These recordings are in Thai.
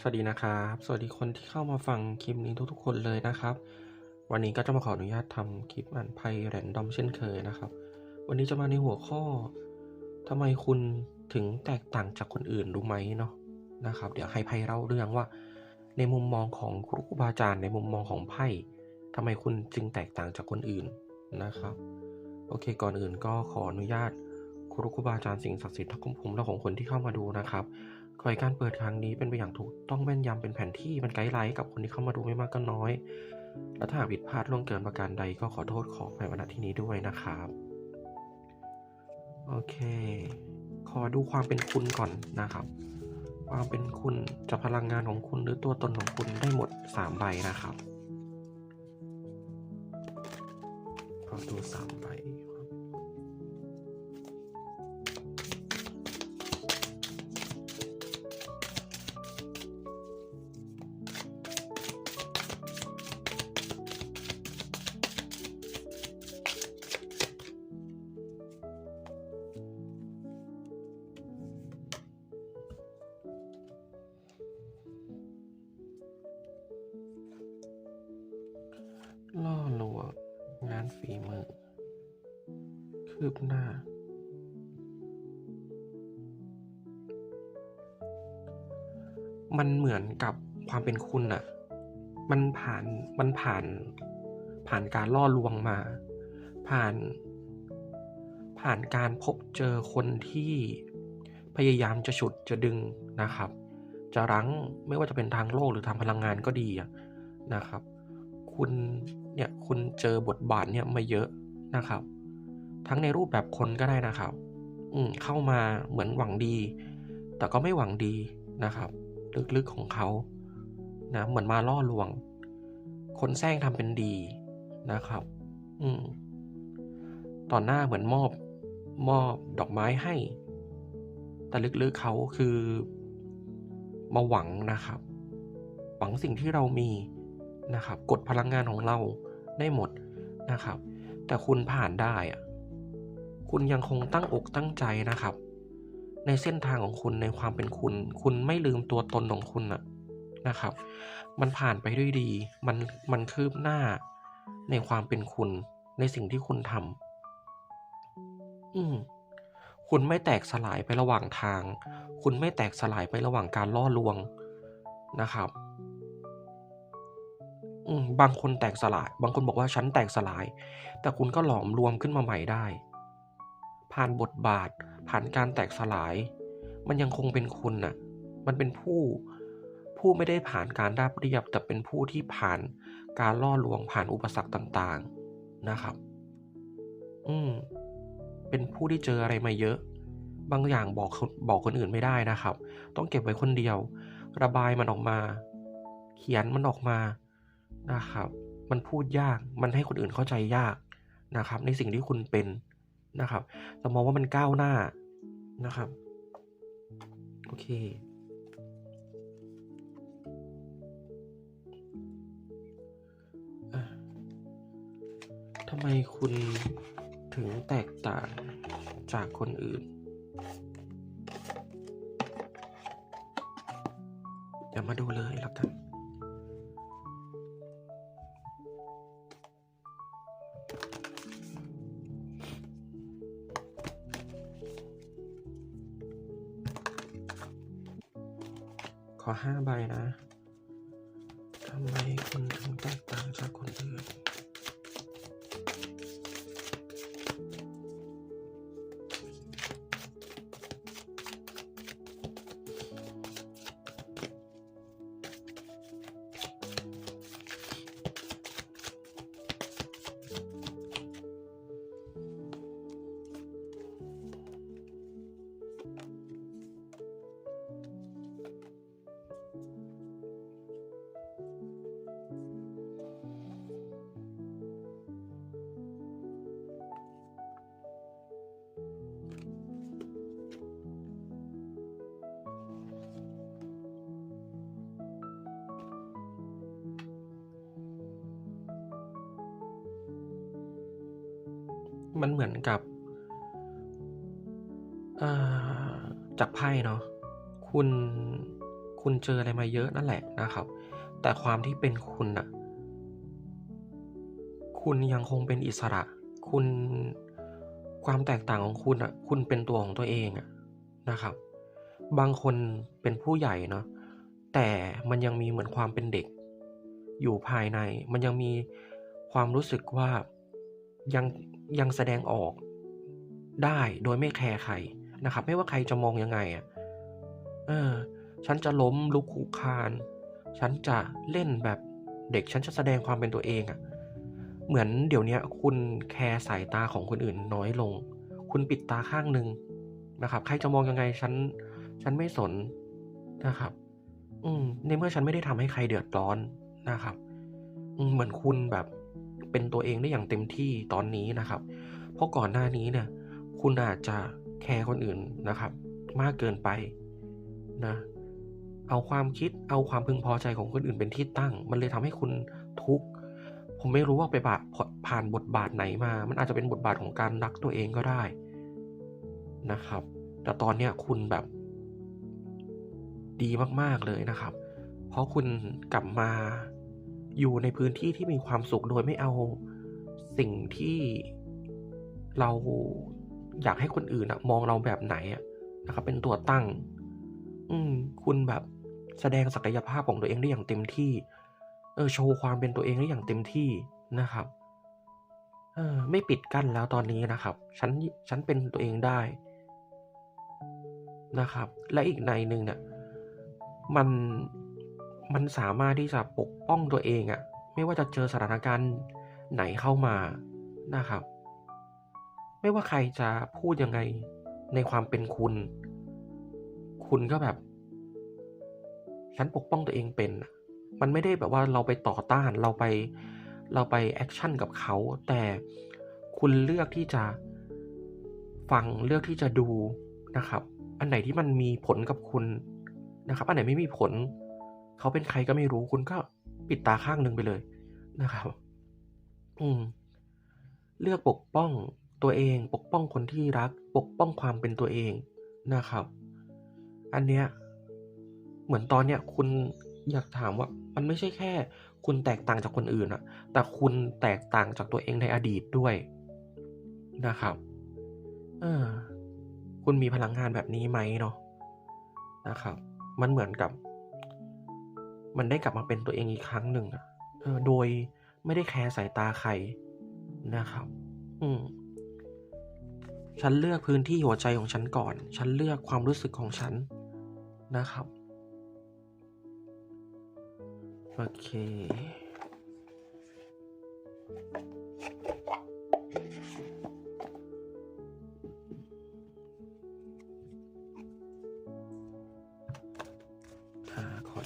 สวัสดีนะครับ สวัสดีคนที่เข้ามาฟังคลิปนี้ทุกๆ คนเลยนะครับ วันนี้ก็จะมาขออนุญาตทำคลิปอ่านไพ่แรนดอมเช่นเคยนะครับ วันนี้จะมาในหัวข้อทำไมคุณถึงแตกต่างจากคนอื่นรู้ไหมเนาะนะครับ เดี๋ยวให้ไพ่เล่าเรื่องว่า ในมุมมองของครูบาอาจารย์ในมุมมองของไพ่ทำไมคุณจึงแตกต่างจากคนอื่นนะครับ โอเค ก่อนอื่นก็ขออนุญาตครูบาอาจารย์สิ่งศักดิ์สิทธิ์ทั้งของผมและของคนที่เข้ามาดูนะครับ ขอให้การเปิดครั้งนี้เป็นไปอย่างถูกต้องแม่นยำเป็นแผนที่เป็นไกด์ไลน์กับคนที่เข้ามาดูไม่มากก็น้อย และถ้าหากผิดพลาดล่วงเกินประการใดก็ขอโทษขออภัยมาที่นี้ด้วยนะครับ โอเค ขอดูความเป็นคุณก่อนนะครับ ความเป็นคุณจะพลังงานของคุณหรือตัวตนของคุณได้หมด 3 ใบนะครับ ขอดู3ใบ ฝีมือ คืบหน้า มันเหมือนกับความเป็นคุณอะมันผ่านมันผ่านผ่านการล่อลวงมา ผ่าน ผ่านการพบเจอคนที่พยายามจะฉุดจะดึงนะครับ จะรั้งไม่ว่าจะเป็นทางโลกหรือทางพลังงานก็ดีนะครับ คุณ เนี่ยคุณเจอบทบาทเนี่ยมาเยอะนะครับ ทั้งในรูปแบบคนก็ได้นะครับ อืมเข้ามาเหมือนหวังดี แต่ก็ไม่หวังดีนะครับ ลึกๆของเขานะเหมือนมาล่อลวง คนแซงทำเป็นดีนะครับ อืมตอนหน้าเหมือนมอบมอบดอกไม้ให้ แต่ลึกๆเขาคือมาหวังนะครับ หวังสิ่งที่เรามีนะครับ กดพลังงานของเรา ได้หมดนะครับ แต่คุณผ่านได้อะคุณยังคงตั้งอกตั้งใจนะครับ ในเส้นทางของคุณในความเป็นคุณ คุณไม่ลืมตัวตนของคุณนะนะครับ มันผ่านไปด้วยดี มันมันคืบหน้าในความเป็นคุณในสิ่งที่คุณทำอืมคุณไม่แตกสลายไประหว่างทาง คุณไม่แตกสลายไประหว่างการล่อลวงนะครับ บางคนแตกสลาย บางคนบอกว่าฉันแตกสลาย แต่คุณก็หลอมรวมขึ้นมาใหม่ได้ ผ่านบทบาท ผ่านการแตกสลาย มันยังคงเป็นคุณน่ะ มันเป็นผู้ผู้ไม่ได้ผ่านการราบเรียบ แต่เป็นผู้ที่ผ่านการล่อลวงผ่านอุปสรรคต่างๆนะครับ อืม เป็นผู้ที่เจออะไรมาเยอะ บางอย่างบอกบอกคนอื่นไม่ได้นะครับ ต้องเก็บไว้คนเดียว ระบายมันออกมา เขียนมันออกมา นะครับ มันพูดยาก มันให้คนอื่นเข้าใจยากนะครับ ในสิ่งที่คุณเป็นนะครับแต่มองว่ามันก้าวหน้านะครับ โอเคทำไมคุณถึงแตกต่างจากคนอื่นเดี๋ยวมาดูเลยครับท่าน ห้าใบนะทำไมคุณถึงแตกต่างจากคนอื่น มันเหมือนกับาจากไพ่เนาะคุณคุณเจออะไรมาเยอะนั่นแหละนะครับ แต่ความที่เป็นคุณน่ะคุณยังคงเป็นอิสระ คุณความแตกต่างของคุณอะคุณเป็นตัวของตัวเองอะนะครับ บางคนเป็นผู้ใหญ่เนาะแต่มันยังมีเหมือนความเป็นเด็ก อยู่ภายใน มันยังมีความรู้สึกว่า ยังยังแสดงออกได้โดยไม่แคร์ใครนะครับ ไม่ว่าใครจะมองยังไงอะเออ ฉันจะล้มลุกคลุกคาน ฉันจะเล่นแบบเด็กฉันจะแสดงความเป็นตัวเองอะเหมือนเดี๋ยวนี้คุณแคร์สายตาของคนอื่นน้อยลง คุณปิดตาข้างหนึ่งนะครับ ใครจะมองยังไงฉันฉันไม่สนนะครับ อืมในเมื่อฉันไม่ได้ทำให้ใครเดือดร้อนนะครับ อืมเหมือนคุณแบบ เป็นตัวเองได้อย่างเต็มที่ตอนนี้นะครับ เพราะก่อนหน้านี้เนี่ยคุณอาจจะแคร์คนอื่นนะครับ มากเกินไปนะเอาความคิดเอาความพึงพอใจของคนอื่นเป็นที่ตั้ง มันเลยทำให้คุณทุกข์ผมไม่รู้ว่าไปบาผ่านบทบาทไหนมา มันอาจจะเป็นบทบาทของการรักตัวเองก็ได้นะครับ แต่ตอนเนี้ยคุณแบบ ดีมากๆเลยนะครับ เพราะคุณกลับมา อยู่ในพื้นที่ที่มีความสุขโดยไม่เอาสิ่งที่เราอยากให้คนอื่นอะมองเราแบบไหนอะนะครับ เป็นตัวตั้ง อืม คุณแบบแสดงศักยภาพของตัวเองได้อย่างเต็มที่ เออ โชว์ความเป็นตัวเองได้อย่างเต็มที่นะครับ เออ ไม่ปิดกั้นแล้วตอนนี้นะครับ ฉัน ฉันเป็นตัวเองได้นะครับ และอีกในหนึ่งเนี่ย มัน มันสามารถที่จะปกป้องตัวเองอะไม่ว่าจะเจอสถานการณ์ไหนเข้ามานะครับ ไม่ว่าใครจะพูดยังไงในความเป็นคุณ คุณก็แบบ ฉันปกป้องตัวเองเป็น มันไม่ได้แบบว่าเราไปต่อต้านเราไปเราไปแอคชั่นกับเขา แต่คุณเลือกที่จะฟังเลือกที่จะดูนะครับ อันไหนที่มันมีผลกับคุณนะครับ อันไหนไม่มีผล เขาเป็นใครก็ไม่รู้คุณก็ปิดตาข้างหนึ่งไปเลยนะครับ อืม เลือกปกป้องตัวเอง ปกป้องคนที่รัก ปกป้องความเป็นตัวเองนะครับ อันเนี้ยเหมือนตอนเนี้ยคุณอยากถามว่ามันไม่ใช่แค่ คุณแตกต่างจากคนอื่นอะแต่คุณแตกต่างจากตัวเองในอดีตด้วยนะครับเออคุณมีพลังงานแบบนี้ไหมเนาะนะครับ มันเหมือนกับ มันได้กลับมาเป็นตัวเองอีกครั้งหนึ่งอะโดยไม่ได้แคร์สายตาใครนะครับ อืมฉันเลือกพื้นที่หัวใจของฉันก่อน ฉันเลือกความรู้สึกของฉันนะครับ โอเค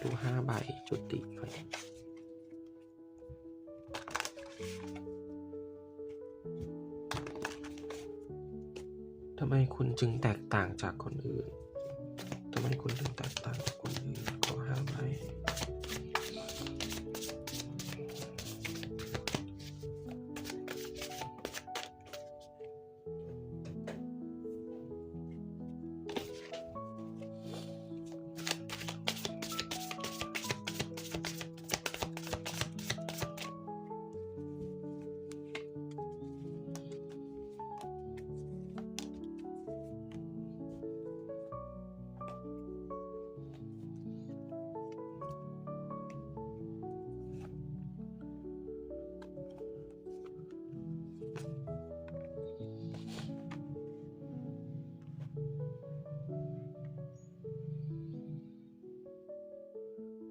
ดูห้าใบจุดติก่อนทำไมคุณจึงแตกต่างจากคนอื่น ทำไมคุณถึงแตกต่าง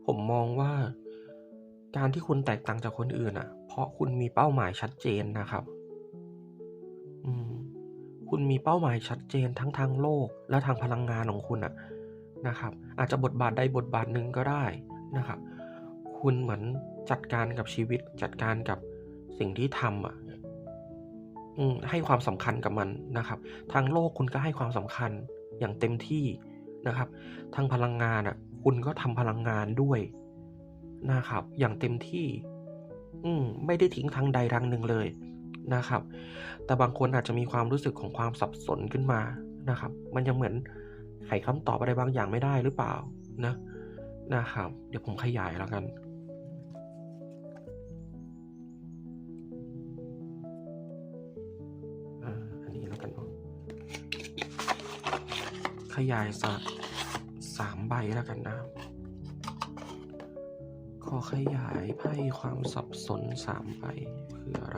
ผมมองว่า การที่คุณแตกต่างจากคนอื่นอะเพราะคุณมีเป้าหมายชัดเจนนะครับ อืม คุณมีเป้าหมายชัดเจนทั้งทางโลกและทางพลังงานของคุณอะนะครับ อาจจะบทบาทใดบทบาทหนึ่งก็ได้นะครับ คุณเหมือนจัดการกับชีวิตจัดการกับสิ่งที่ทำอะอืมให้ความสำคัญกับมันนะครับ ทางโลกคุณก็ให้ความสำคัญอย่างเต็มที่นะครับ ทางพลังงานอะ คุณก็ทำพลังงานด้วยนะครับ อย่างเต็มที่ อืมไม่ได้ทิ้งทางใดทางหนึ่งเลยนะครับ แต่บางคนอาจจะมีความรู้สึกของความสับสนขึ้นมานะครับ มันยังเหมือนไขคำตอบอะไรบางอย่างไม่ได้หรือเปล่านะนะครับ เดี๋ยวผมขยายแล้วกันอันนี้แล้วกันขยายสักามใบแล้วกันนะ ขอขยายไพ่ความสับสนสามใบคืออะไร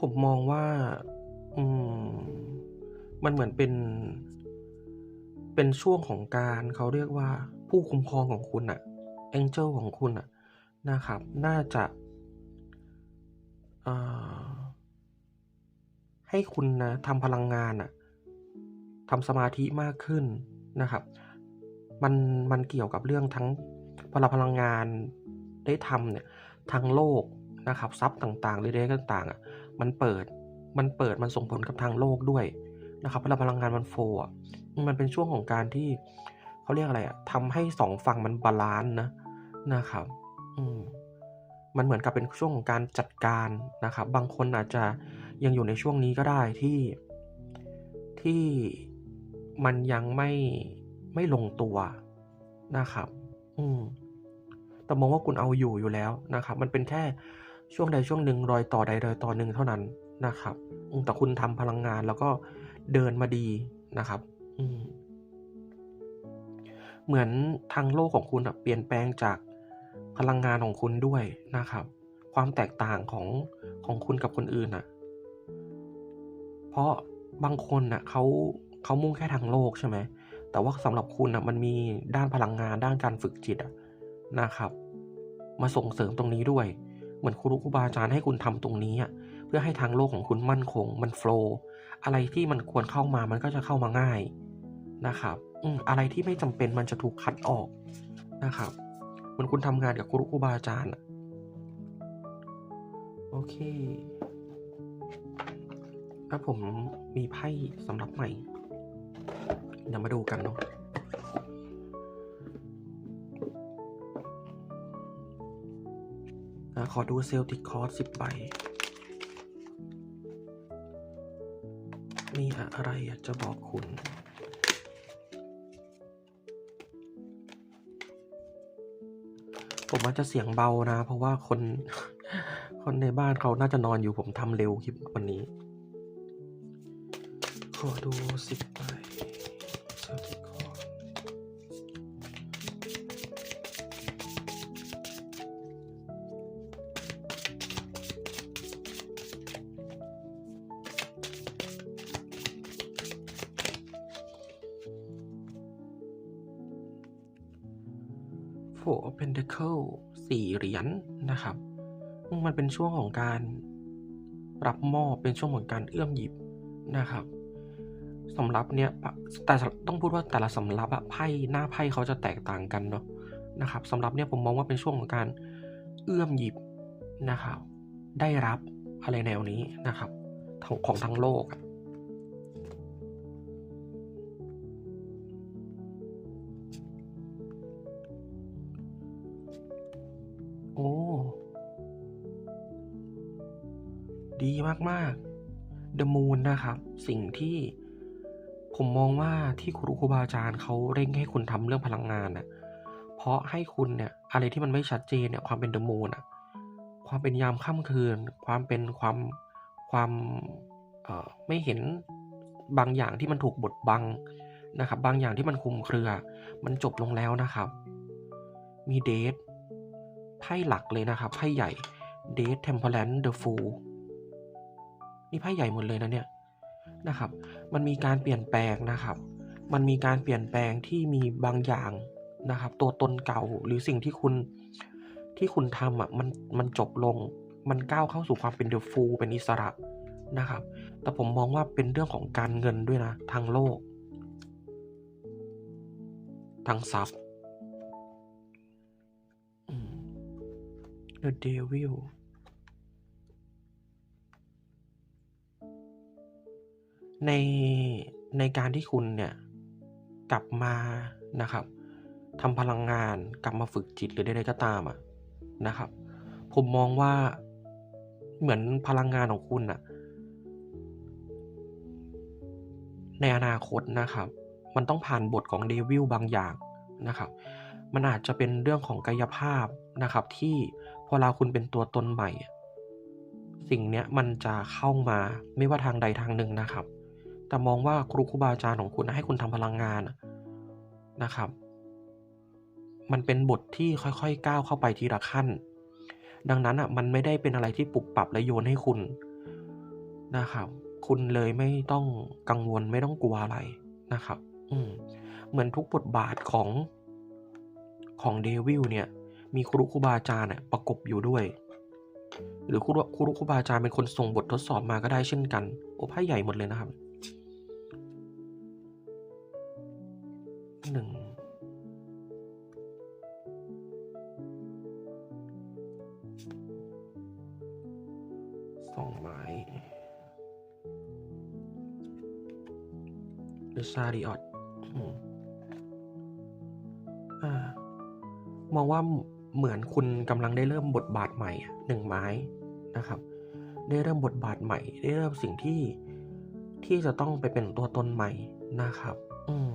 ผมมองว่า อืม มันเหมือนเป็น เป็นช่วงของการเขาเรียกว่าผู้คุ้มครองของคุณอะเอ็นเจลของคุณอะนะครับ น่าจะให้คุณนะทำพลังงานอะทำสมาธิมากขึ้นนะครับ มันมันเกี่ยวกับเรื่องทั้งพลังพลังงานได้ทำเนี่ยทางโลกนะครับทรัพย์ต่างๆหรือใดๆต่างๆอะ มันเปิด มันเปิดมันส่งผลกับทางโลกด้วยนะครับพลังพลังงานมันโฟลว์อะมันเป็นช่วงของการที่เขาเรียกอะไรอะทำให้สองฝั่งมันบาลานซ์นะนะครับ อืมมันเหมือนกับเป็นช่วงของการจัดการนะครับ บางคนอาจจะยังอยู่ในช่วงนี้ก็ได้ที่ที่มันยังไม่ไม่ลงตัวนะครับ อืมแต่มองว่าคุณเอาอยู่อยู่แล้วนะครับ มันเป็นแค่ ช่วงใดช่วงหนึ่งรอยต่อใดรอยต่อหนึ่งเท่านั้นนะครับอืมแต่คุณทำพลังงานแล้วก็เดินมาดีนะครับอืเหมือนทางโลกของคุณเปลี่ยนแปลงจากพลังงานของคุณด้วยนะครับ ความแตกต่างของของคุณกับคนอื่นอะเพราะบางคนน่ะเขาเขามุ่งแค่ทางโลกใช่ไหมแต่ว่าสำหรับคุณอะมันมีด้านพลังงานด้านการฝึกจิตอะนะครับ มาส่งเสริมตรงนี้ด้วย เหมือนครูครูบาอาจารย์ให้คุณทำตรงนี้เพื่อให้ทางโลกของคุณมั่นคง มันโฟล์อะไรที่มันควรเข้ามามันก็จะเข้ามาง่ายนะครับอืมอะไรที่ไม่จำเป็นมันจะถูกคัดออกนะครับเหมือนคุณทำงานกับครูครูบาอาจารย์โอเคแล้วผมมีไพ่สำหรับใหม่ เดี๋ยวมาดูกันเนาะะขอดูเซลติกคอร์สสิบใบ มีอะไรอยากจะบอกคุณผมว่าจะเสียงเบานะ เพราะว่าคน คนในบ้านเขาน่าจะนอนอยู่ผมทำเร็วคลิปวันนี้ ขอดูสิบใบ โฟร์เพนเทเคิลสี่เหรียญนะครับ มันเป็นช่วงของการรับมอบเป็นช่วงของการเอื้อมหยิบนะครับสำรับเนี้ยแต่ต้องพูดว่าแต่ละสำรับอะไพ่หน้าไพ่เขาจะแตกต่างกันเนาะนะครับสำรับเนี้ยผมมองว่าเป็นช่วงของการเอื้อมหยิบนะครับ ได้รับอะไรแนวนี้นะครับของของทั้งโลกอะ มากๆ The Moon นะครับ สิ่งที่ผมมองว่าที่ครูครูบาอาจารย์เขาเร่งให้คุณทำเรื่องพลังงานน่ะเพราะให้คุณเนี่ยอะไรที่มันไม่ชัดเจนเนี่ยความเป็น The Moon อะความเป็นยามค่ำคืน ความเป็นความความไม่เห็นบางอย่างที่มันถูกบดบังนะครับ บางอย่างที่มันคุมเครือ มันจบลงแล้วนะครับ มีเดทไพ่หลักเลยนะครับไพ่ใหญ่เดทเทมเพลนเดอะฟูล นี่ไพ่ใหญ่หมดเลยนะเนี่ยนะครับ มันมีการเปลี่ยนแปลงนะครับ มันมีการเปลี่ยนแปลงที่มีบางอย่างนะครับ ตัวตนเก่าหรือสิ่งที่คุณที่คุณทำอะมันมันจบลง มันก้าวเข้าสู่ความเป็นเดอะฟูลเป็นอิสระนะครับ แต่ผมมองว่าเป็นเรื่องของการเงินด้วยนะ ทางโลก ทางทรัพย์ The Devil ในในการที่คุณเนี่ยกลับมานะครับทำพลังงานกลับมาฝึกจิตหรือใดๆก็ตามอะนะครับ ผมมองว่าเหมือนพลังงานของคุณอะในอนาคตนะครับ มันต้องผ่านบทของเดวิลบางอย่างนะครับ มันอาจจะเป็นเรื่องของกายภาพนะครับ ที่พอเราคุณเป็นตัวตนใหม่ สิ่งเนี้ยมันจะเข้ามาไม่ว่าทางใดทางหนึ่งนะครับ แต่มองว่าครูครูบาอาจารย์ของคุณให้คุณทำพลังงานนะครับ มันเป็นบทที่ค่อยๆก้าวเข้าไปทีละขั้น ดังนั้นอะมันไม่ได้เป็นอะไรที่ปรับปรับและโยนให้คุณนะครับ คุณเลยไม่ต้องกังวลไม่ต้องกลัวอะไรนะครับ อืมเหมือนทุกบทบาทของของเดวิลเนี่ย มีครูครูบาอาจารย์ประกบอยู่ด้วย หรือครูครูครูบาอาจารย์เป็นคนส่งบททดสอบมาก็ได้เช่นกัน โอ้ไพ่ใหญ่หมดเลยนะครับ หนึ่งสองไม้หรือซาริออตมองว่าเหมือนคุณกำลังได้เริ่มบทบาทใหม่หนึ่งไม้นะครับ ได้เริ่มบทบาทใหม่ ได้เริ่มสิ่งที่ที่จะต้องไปเป็นตัวตนใหม่นะครับ อืม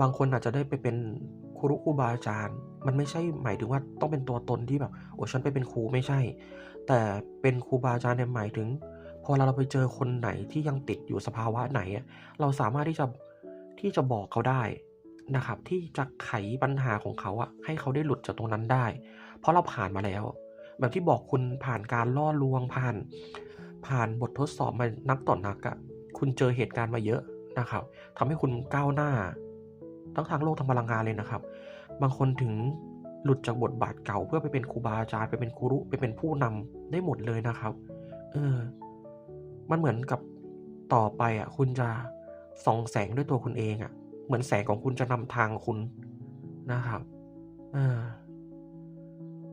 บางคนอาจจะได้ไปเป็นครูครูบาอาจารย์ มันไม่ใช่หมายถึงว่าต้องเป็นตัวตนที่แบบโอ้ฉันไปเป็นครูไม่ใช่ แต่เป็นครูบาอาจารย์เนี่ยหมายถึง พอเราเราไปเจอคนไหนที่ยังติดอยู่สภาวะไหน เราสามารถที่จะที่จะบอกเขาได้นะครับ ที่จะไขปัญหาของเขาอะให้เขาได้หลุดจากตรงนั้นได้ เพราะเราผ่านมาแล้ว แบบที่บอกคุณผ่านการล่อลวงผ่าน ผ่านบททดสอบมานักต่อนนักอะคุณเจอเหตุการณ์มาเยอะนะครับทำให้คุณก้าวหน้า ทั้งทางโลกทางพลังงานเลยนะครับ บางคนถึงหลุดจากบทบาทเก่า เพื่อไปเป็นครูบาอาจารย์ไปเป็นครูรุไปเป็นผู้นำได้หมดเลยนะครับ เออ มันเหมือนกับต่อไปอะ คุณจะส่องแสงด้วยตัวคุณเองอะ เหมือนแสงของคุณจะนำทางคุณนะครับ เออ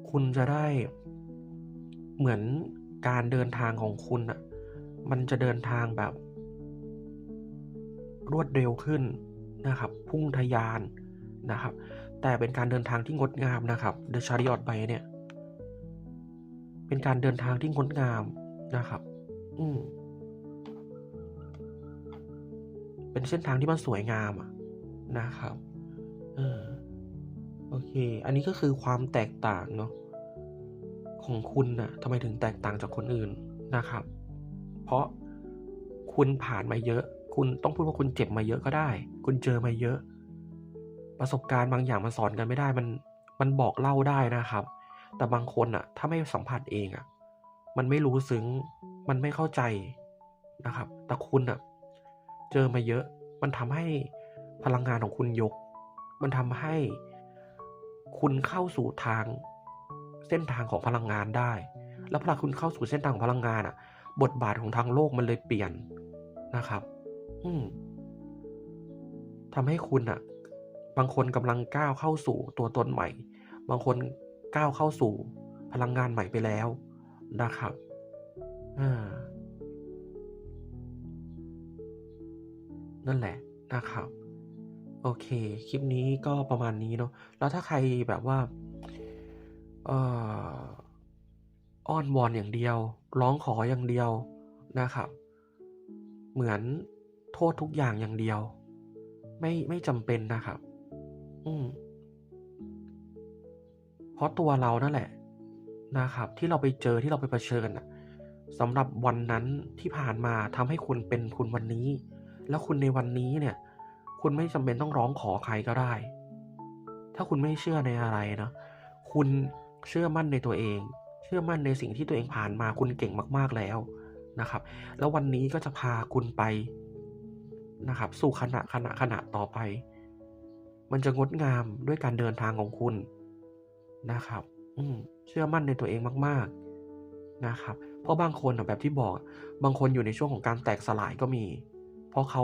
คุณจะได้เหมือนการเดินทางของคุณอะ มันจะเดินทางแบบ รวดเร็วขึ้น นะครับพุ่งทะยานนะครับ แต่เป็นการเดินทางที่งดงามนะครับ The Chariot ไปเนี่ยเป็นการเดินทางที่งดงามนะครับ อืมเป็นเส้นทางที่มันสวยงามอะนะครับเออโอเค อันนี้ก็คือความแตกต่างเนาะของคุณนะ่ะทำไมถึงแตกต่างจากคนอื่นนะครับ เพราะคุณผ่านมาเยอะ คุณต้องพูดว่าคุณเจ็บมาเยอะก็ได้ คุณเจอมาเยอะ ประสบการณ์บางอย่างมันสอนกันไม่ได้ มัน มันบอกเล่าได้นะครับ แต่บางคนอะถ้าไม่สัมผัสเองอะมันไม่รู้ซึ้ง มันไม่เข้าใจนะครับ แต่คุณอะเจอมาเยอะ มันทำให้พลังงานของคุณยก มันทำให้คุณเข้าสู่ทางเส้นทางของพลังงานได้ แล้วพอคุณเข้าสู่เส้นทางของพลังงานอะบทบาทของทางโลกมันเลยเปลี่ยนนะครับ ทำให้คุณอะบางคนกำลังก้าวเข้าสู่ตัวตนใหม่ บางคนก้าวเข้าสู่พลังงานใหม่ไปแล้วนะครับนั่นแหละนะครับ โอเค คลิปนี้ก็ประมาณนี้เนาะแล้วถ้าใครแบบว่าอ้อนวอนอย่างเดียว ร้องขออย่างเดียวนะครับ เหมือน โทษทุกอย่างอย่างเดียว ไม่ไม่จำเป็นนะครับ อืม เพราะตัวเรานั่นแหละนะครับ ที่เราไปเจอที่เราไปเผชิญน่ะสำหรับวันนั้นที่ผ่านมาทำให้คุณเป็นคุณวันนี้ แล้วคุณในวันนี้เนี่ย คุณไม่จำเป็นต้องร้องขอใครก็ได้ ถ้าคุณไม่เชื่อในอะไรนะคุณเชื่อมั่นในตัวเอง เชื่อมั่นในสิ่งที่ตัวเองผ่านมาคุณเก่งมาก ๆแล้วนะครับ แล้ววันนี้ก็จะพาคุณไป นะครับ สู่ขณะขณะขณะต่อไป มันจะงดงามด้วยการเดินทางของคุณนะครับ อืเชื่อมั่นในตัวเองมาก ๆนะครับ เพราะบางคนแบบที่บอก บางคนอยู่ในช่วงของการแตกสลายก็มี เพราะเขา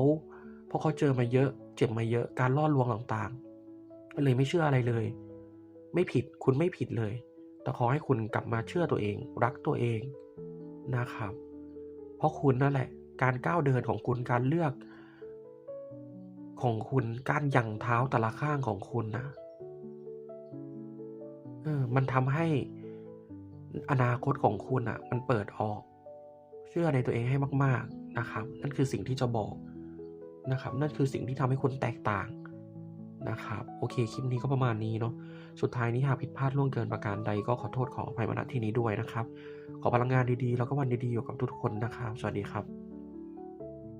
เพราะเขาเจอมาเยอะ เจ็บมาเยอะการล่อลวงต่างๆก็เลยไม่เชื่ออะไรเลย ไม่ผิดคุณไม่ผิดเลย แต่ขอให้คุณกลับมาเชื่อตัวเอง รักตัวเองนะครับ เพราะคุณนั่นแหละ การก้าวเดินของคุณการเลือก ของคุณการยั่งเท้าแต่ละข้างของคุณนะเออมันทำให้อนาคตของคุณน่ะ มันเปิดออก เชื่อในตัวเองให้มาก ๆนะครับ นั่นคือสิ่งที่จะบอกนะครับ นั่นคือสิ่งที่ทำให้คุณแตกต่างนะครับ โอเคคลิปนี้ก็ประมาณนี้เนาะสุดท้ายนี้หากผิดพลาดล่วงเกินประการใดก็ขอโทษขออภัยมาณที่นี้ด้วยนะครับ ขอพลังงานดีๆ แล้วก็วันดีๆอยู่กับทุกๆคนนะครับ สวัสดีครับ